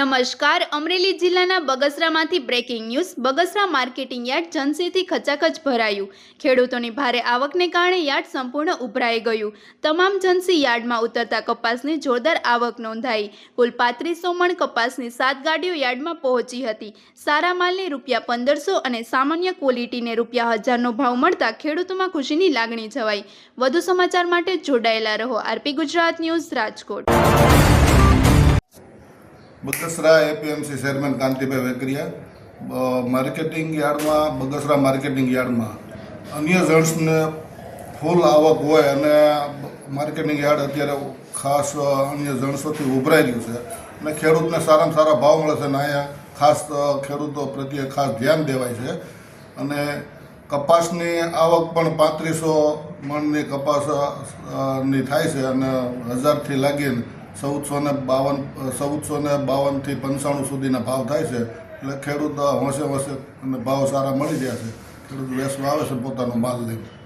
નમસ્કાર. અમરેલી જિલ્લાના બગસરામાંથી breaking news. Bagasra marketing yard જનસીથી ખચાખચ ભરાયું. ખેડૂતોની ભારે આવકને કારણે યાર્ડ સંપૂર્ણ ઉભરાઈ ગયું. તમામ જનસી યાર્ડમાં ઉતરતા કપાસની જોરદાર આવક નોંધાઈ. કુલ પાંત્રીસો મણ કપાસની સાત ગાડીઓ યાર્ડમાં પહોંચી હતી. સારા માલને રૂપિયા પંદરસો અને સામાન્ય ક્વોલિટીને રૂપિયા હજારનો ભાવ મળતા ખેડૂતોમાં ખુશીની લાગણી છવાઈ વધુ સમાચાર માટે જોડાયેલા રહો. RP Gujarat news Rajkot. Bagasra APMC chairman Kantibhai Vekariya marketing યાર્ડમાં, બગસરા માર્કેટિંગ યાર્ડમાં. અન્ય જણસને ફૂલ આવક હોય અને માર્કેટિંગ યાર્ડ અત્યારે ખાસ અન્ય જણસોથી ઉભરાઈ ગયું છે. અને ખેડૂતને સારામાં સારા ભાવ મળે છે અને અહીંયા ખાસ ખેડૂતો પ્રત્યે ખાસ ધ્યાન દેવાય છે. અને કપાસની આવક પણ પાંત્રીસો મણની કપાસની થાય છે અને હજારથી લાગીને ચૌદસો ને બાવન ચૌદસો બાવનથી પંચાણું સુધીના ભાવ થાય છે. એટલે ખેડૂત હોંશે હોંશે અને ભાવ સારા મળી રહ્યા છે. ખેડૂત વેસવા આવે છે પોતાનો માલ લઈને.